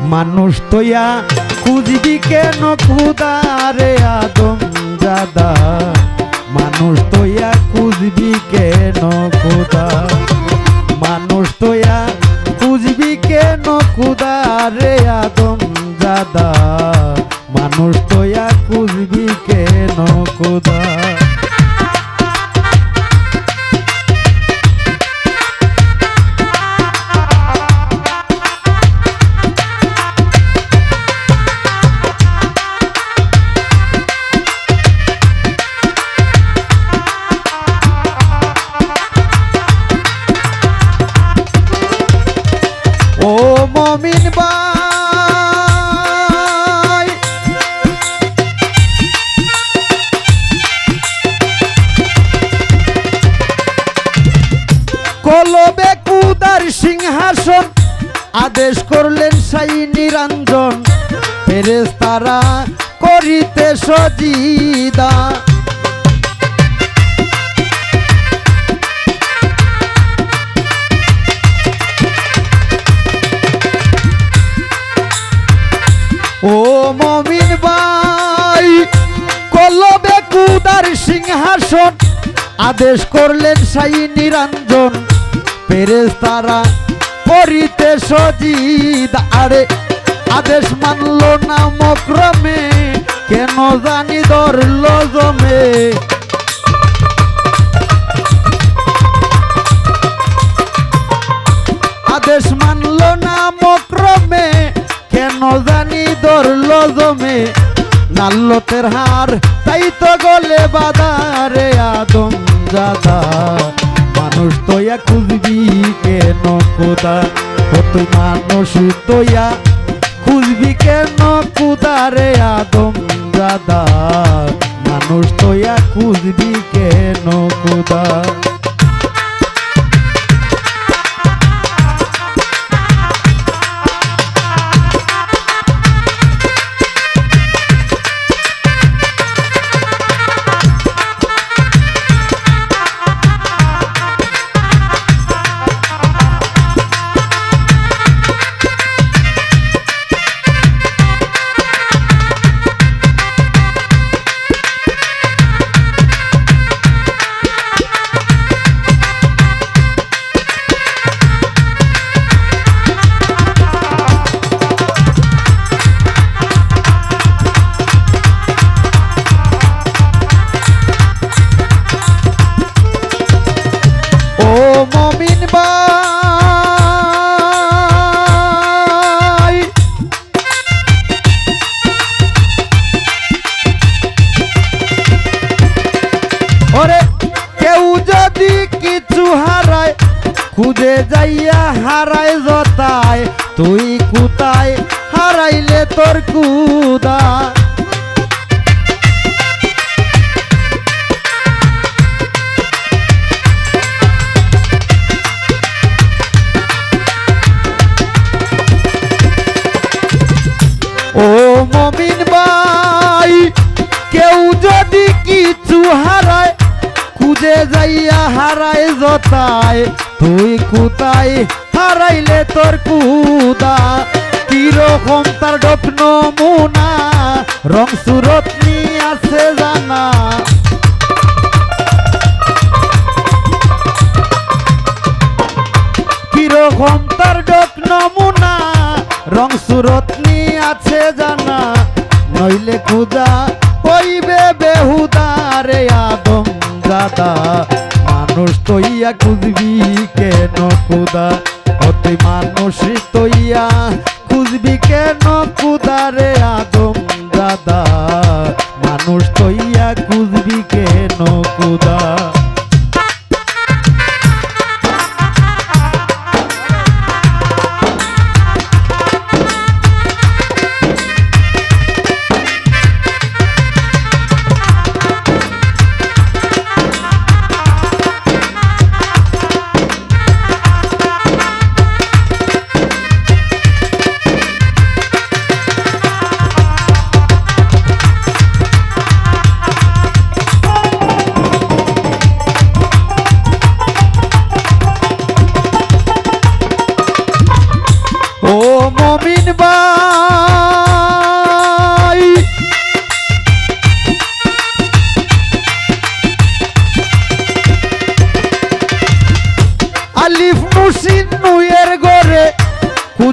মানুষ তোয়া খুঁজবি কেন? খুদারে আদম জাদা। মানুষ তোয়া খুঁজবি কেন? খুদা। মানুষ তোয়া খুঁজবি কেন? খুদারে আদম জাদা। মানুষ তোয়া খুঁজবি কেন? খুদা। কলবে কুদার সিংহাসন, আদেশ করলেন সাই নিরঞ্জন। ফেরেস তারা করিতে সজিদা। ও মমিন ভাই, কলবে কুদার সিংহাসন, আদেশ করলেন সাই নিরঞ্জন। পেরেস তারা করিতে সজিদ, আরে আদেশ মানল না মক্রমে, কেন জানি ধরল জমে। আদেশ মানল না মক্রমে, কেন জানি ধরল জমে। নাল্লতের হার তাই তো গলে বাদারে আদম জাদা। কেন কত মানুষ তোয়া খুঁজবি কেন কুদারে আদম দাদা? মানুষ তোয়া খুঁজবি কেন কোদা খুঁজে যাইয়া হারাই জতায় তুই কুতায় হারাইলে তোর কুদা। হারায় জতায় তুই কুতাই হারাইলে তোর কুদা। কীরকম তার ডট নমুনা? রং সুরত আছে জানা। কীরকম তার ডক নমুনা? রং সুরত আছে জানা। নইলে খুদা কইবে বেহুদারে আদম দাদা মানুষ তৈয়া খুঁজবি কেন খুদা অতি মানুষ তৈয়া খুঁজবি কেন খুদারে আদম দাদা? মানুষ তৈয়া খুঁজবি কেন খুদা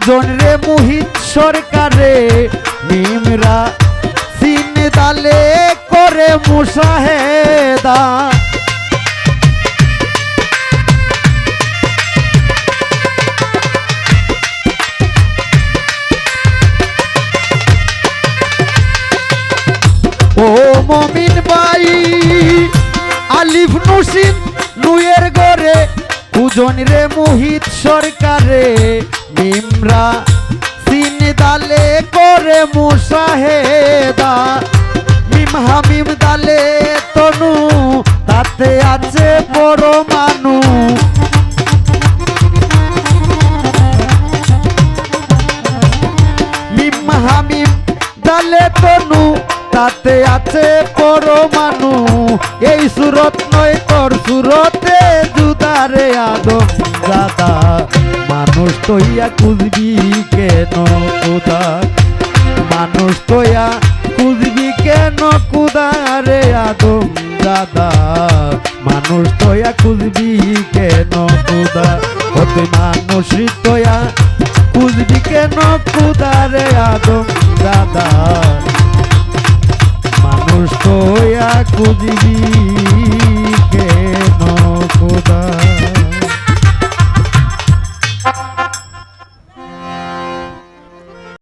মোহিত সরকারে নিমরা সিন দালে করে মুসাহেদা। ও মমিন বাই আলিফ নুসিন পূজন রে মোহিত সরকারে, নিমরা সিন দালে করে মুসাহেদা। মিম হামিম দালে তনু, তাতে আছে পরমাণু মিম হামিম দালে তনু, তাতে আছে পরমাণু এই সুরত নয় তোর সুরতে আদম দাদা মানুষ তৈয়া খুঁজবি কেন কোদা মানুষ তৈয়া খুঁজবি কেন কুদারে আদম দাদা? মানুষ তৈয়া খুঁজবি কেন কুদা হতে মানুষ তৈয়া খুঁজবি কেন কুদারে আদম দাদা? মানুষ তো খুঁজবি